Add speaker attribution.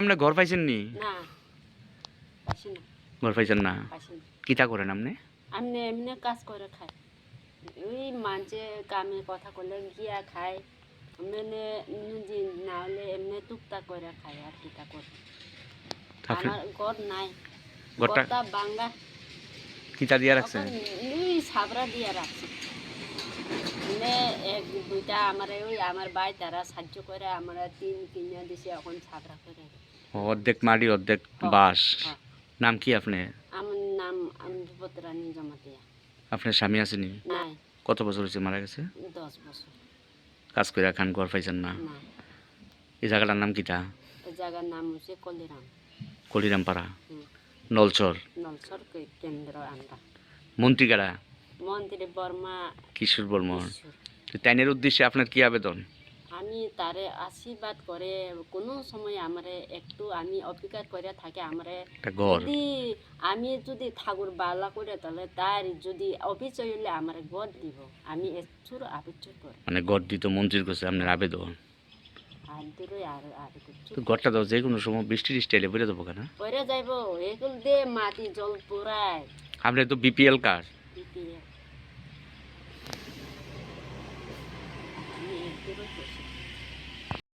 Speaker 1: আপনি ঘর পাইছেন নি? ঘর পাইছেন না? কিতা করেন আপনি?
Speaker 2: আমি এমনি কাজ করে খাই ওই মাঝে কামে কথা করলে গিয়া খাই মানে নিজে না হলে এমনি টুকটাক করে খাই আর কিটা করে।
Speaker 1: আপনি
Speaker 2: আমার ঘর নাই।
Speaker 1: ঘরটা
Speaker 2: বাঙ্গা
Speaker 1: কিতা দিয়া রাখছেন?
Speaker 2: ওই সাবরা দিয়ে রাখছি। মানে দুইটা আমার ওই আমার ভাই তারা সাহায্য করে আমরা তিন কিনে দিছে এখন সাবরা করে
Speaker 1: অর্ধেক মাটি অর্ধেক বাস। নাম কি আপনি?
Speaker 2: আমার নাম আমি বিপদরানী জমাতিয়া।
Speaker 1: আপনার স্বামী
Speaker 2: নাই।
Speaker 1: কত বছর হয়েছে মারা গেছে?
Speaker 2: দশ বছর।
Speaker 1: কাজ করে খান ঘর পাইছেন না। এই জায়গাটার নাম কিতা
Speaker 2: এই জায়গার নাম হচ্ছে কলিরাম।
Speaker 1: কলিরামপাড়া।
Speaker 2: হুম।
Speaker 1: নলচর
Speaker 2: কেন্দ্র আমরা।
Speaker 1: মন্ত্রীগাড়া
Speaker 2: মন্ত্রী বর্মা
Speaker 1: কিশোর। তো তাইনের উদ্দেশ্যে আপনার কি আবেদন?
Speaker 2: আমি তারে আশীর্বাদ করে কোনো সময় আমারে একটু আমি অপেক্ষা করে থাকে আমারে যদি আমি যদি ঠাকুর বালা করে তাহলে তার যদি অভিচয় হলে আমার গদ দিব। আমি একটু আবেচর করি।
Speaker 1: মানে ঘর দিত মন্ত্রীর কাছে আপনার আবেদন? ঘরটা তো যে কোনো সময় বৃষ্টির স্টাইলে বেরো দেবো কেন?
Speaker 2: পরে যাইব এগুলো দিয়ে মাটি জল পুরায়
Speaker 1: আপনি তো বিপিএল কার্ড বেরোচ্ছে